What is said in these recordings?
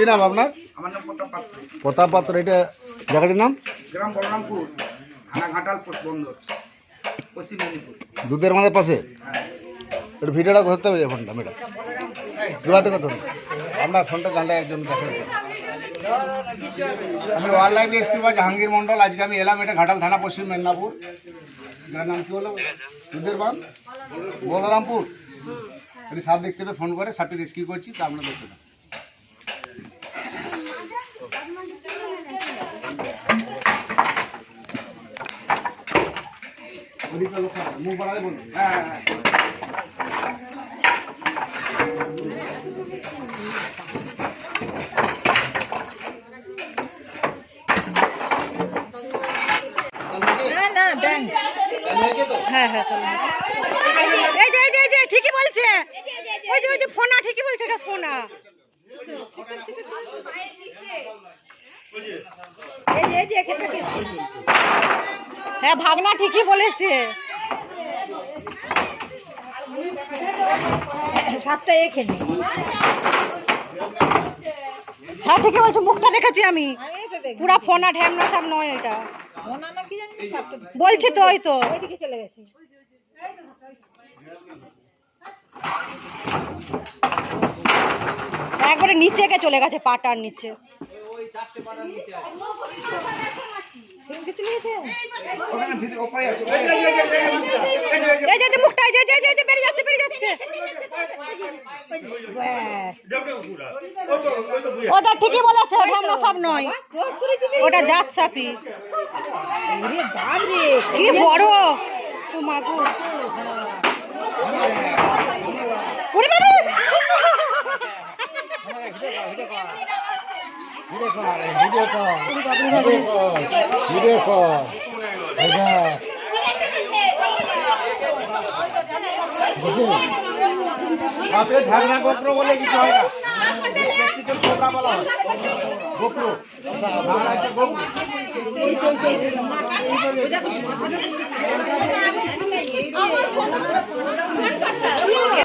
কি নাম আপনার? আমার নাম প্রতাপ পাত্র। প্রতাপ পাত্র এটা জায়গাটির নাম? গ্রাম বলরামপুর থানা ঘাটাল বন্দর পশ্চিম মেদিনীপুর। দুধের মাঝে পাশে? একটু ভিডিওটা ধরতে হবে ফোনটা ম্যাডাম। থেকে ধরুন আপনার ফোনটা জানলে একজন দেখে আমি ওয়াইল্ড লাইফ রেস্কিউ বা জাহাঙ্গীর মন্ডল আজকে আমি এলাম এটা ঘাটাল থানা পশ্চিম মেদিনীপুর। যার নাম কি হলো? দুধের বান বলরামপুর? যদি সাপ দেখতে পেয়ে ফোন করে সাপটি রেস্কিউ করছি তা আপনার দেখতে পান হ্যাঁ হ্যাঁ, হ্যাঁ হ্যাঁ হ্যাঁ ঠিকই বলছে ওই যে ওই যে ফোনা ঠিকই বলছে এটা ফোনা এই যে এই যে। হ্যাঁ ভাগনা ঠিকই বলেছে। সাপটা এখানে হ্যাঁ ঠিকই বলছো মুখটা দেখেছি আমি। পুরা ফোনা ঢ্যামনা সাপ নয় এটা। বলছি তো ওই তো। ওইদিকে চলে গেছে। একবারে নিচে কে চলে গেছে পাটার নিচে। মুখটা এই যে এই যে, এই যে, যে বেরিয়ে যাচ্ছে বেরিয়ে যাচ্ছে ওটা ঠিকই বলেছে ঢ্যামনা সাপ নয় ওটা জাত সাপি কি বড় মাগো ওরে বাবা! ভিডিও কর ভিডিও কর ভিডিও কর ভিডিও কর এই দেখ বাপে ঢাকনা গোপ্র বলে কিছু হয় না কোবরা বলা হয় গোপ্র গোপ্র সাদিকটা করি পুরা চাঁদ ঘাটটা দেখি সাদিকা আমাদের ফোনটাকে এদিকে এদিকে মামা নেমে আসুন এদিকে নেমে আসুন নেমে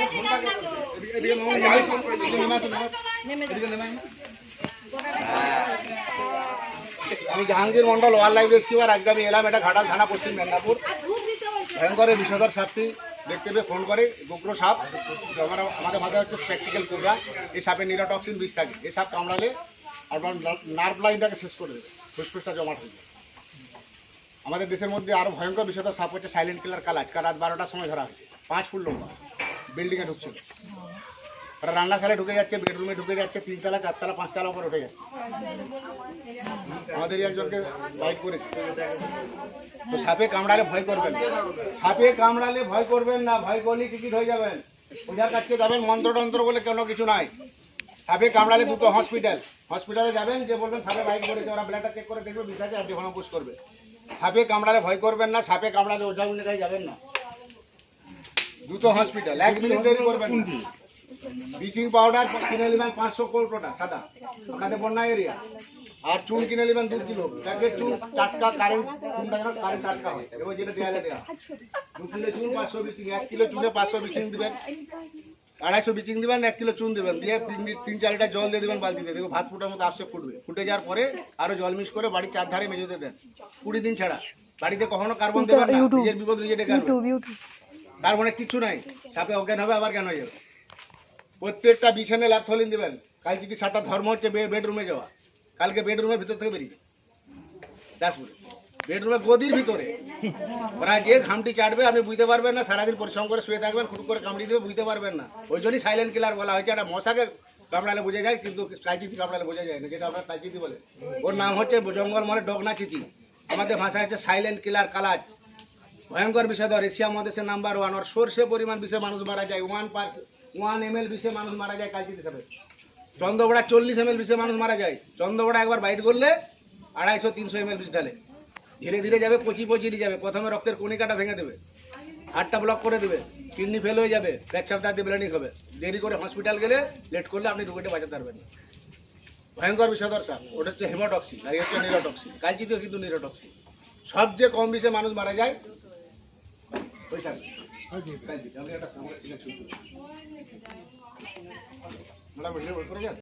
আসুন। এদিকে নেমে আসুন। আমি Jahangir Mondal wildlife rescuer আজকে আমি এলাম এটা ঘাটাল থানা পশ্চিম মেদিনীপুর ভয়ঙ্করের বিষধর সাপটি দেখতে পেয়ে ফোন করে গোগ্র সাপ আমার আমাদের ভাষা হচ্ছে স্প্যাকটিক্যাল কোবরা এই সাপের নিরোটক্সিন বিষ থাকে এই সাপ কামড়ালে আপনার নার্ভ লাইনটাকে শেষ করে দেবে ফুসফুসটা জমাট হয়ে যাবে আমাদের দেশের মধ্যে আরও ভয়ঙ্কর বিষয়টা সাপ হচ্ছে সাইলেন্ট কিলার কাল রাত বারোটার সময় ধরা হয়েছে। পাঁচ ফুট লম্বা। বিল্ডিংয়ে ঢুকছিল ওরা রান্নাশালে ঢুকে যাচ্ছে বেডরুমে ঢুকে যাচ্ছে, তিনতলা, চারতলা, পাঁচতলা উপর উঠে যাচ্ছে। আমাদের একজনকে বাইট করেছে। তো সাপে কামড়ালে ভয় করবেন সাপে কামড়ালে ভয় করবেন না, ভয় করলে টিকিট হয়ে যাবেন। ওঝার কাছে যাবেন, মন্ত্রতন্ত্র বলে কোনো কিছু নাই। সাপে কামড়ালে দুটো হসপিটাল হসপিটালে যাবেন, যে বলবেন সাপে বাইট করেছে, ওরা ব্লাডটা চেক করে দেখবে বিষাকে আপনি ঘনপুষ করবে। সাপে কামড়ালে ভয় করবেন না, সাপে কামড়ালে ওঝা উনি কাছে যাবেন না। দুটো হসপিটাল এক মিনিট দেরি করবেন ব্লিচিং পাউডার কিনে নেবেন পাঁচশো কোটোটা সাদা। আপনাদের বন্যা এরিয়া আর চুন কিনে নেবেন দু কিলো। প্যাকেট চুন টাটকা কারেন্ট চুনটা যেন কারেন্ট টাটকা হয়। এবং যেটা দেয়ালে দেওয়া দু কিলো চুন পাঁচশো বিচিং এক কিলো চুনে পাঁচশো বিচিং দিবেন। আড়াইশো বিচিং দিবেন এক কিলো চুন দেবেন। দিয়ে তিন তিন চার লিটার জল দিয়ে দেবেন বালতিতে দেখো ভাত ফুটার মতো আপসে ফুটবে। ফুটে যাওয়ার পরে আরও জল মিক্স করে বাড়ির চার ধারে মেঝেতে দেন। কুড়ি দিন ছাড়া। বাড়িতে কখনো কার্বন দেবেন না। নিজের বিপদ নিজে ডেকে আনবেন। কার্বনের কিচ্ছু নাই। সাপে অজ্ঞান হবে আবার কেন হয়ে যাবে? প্রত্যেকটা বিছানে ল্যাপ থলিন দেবেন। কাল যদি সাতটা ধর্ম হচ্ছে বেডরুমে যাওয়া? কালকে বেডরুমের ভিতর থেকে বেরিয়ে দাসপুরে বেডরুমে গদির ভিতরে। ওরা যে ঘামটি চাটবে, আপনি বুঝতে পারবেন না, সারাদিন পরিশ্রম করে শুয়ে থাকবেন খুট করে কামড়ি দেবে, বুঝতে পারবেন না। ওই জন্যই সাইলেন্ট কিলার বলা হয়েছে। একটা মশাকে কামড়ালে বোঝা যায়, কিন্তু কাইচিতি কামড়ালে বোঝা যায় না, যেটা আপনার কাইচিতি বলে। ওর নাম হচ্ছে জঙ্গল মনে ডগনা চিতি আমাদের ভাষা হচ্ছে সাইলেন্ট কিলার কালাজ। ভয়ঙ্কর বিষয়ধর এশিয়া মহাদেশের নাম্বার ওয়ান ওর সর্ষে পরিমাণ বিষে মানুষ মারা যায় one per one M L বিষে মানুষ মারা যায় কালচিত হিসাবে। চন্দ্রবড়া চল্লিশ এম এল বিষে মানুষ মারা যায়। চন্দ্রবড়া একবার বাইট করলে আড়াইশো, তিনশো এম এল বিষ ঢালে। ধীরে ধীরে যাবে, পচি পচিয়ে যাবে। প্রথমে রক্তের কণিকাটা ভেঙে দেবে। হার্টটা ব্লক করে দেবে। কিডনি ফেল হয়ে যাবে। পেচ্ছাপ দিয়ে ব্লিডিং হবে। দেরি করে হসপিটাল গেলে লেট করলে আপনি রোগীটা বাঁচাতে পারবেন। ভয়ঙ্কর বিষধর সাপ ওটা হচ্ছে হেমোটক্সি আর হচ্ছে নিরোটক্সি কালচিতেও কিন্তু নিরোটক্সি সবচেয়ে কম বিষে মানুষ মারা যায়, ওই যান?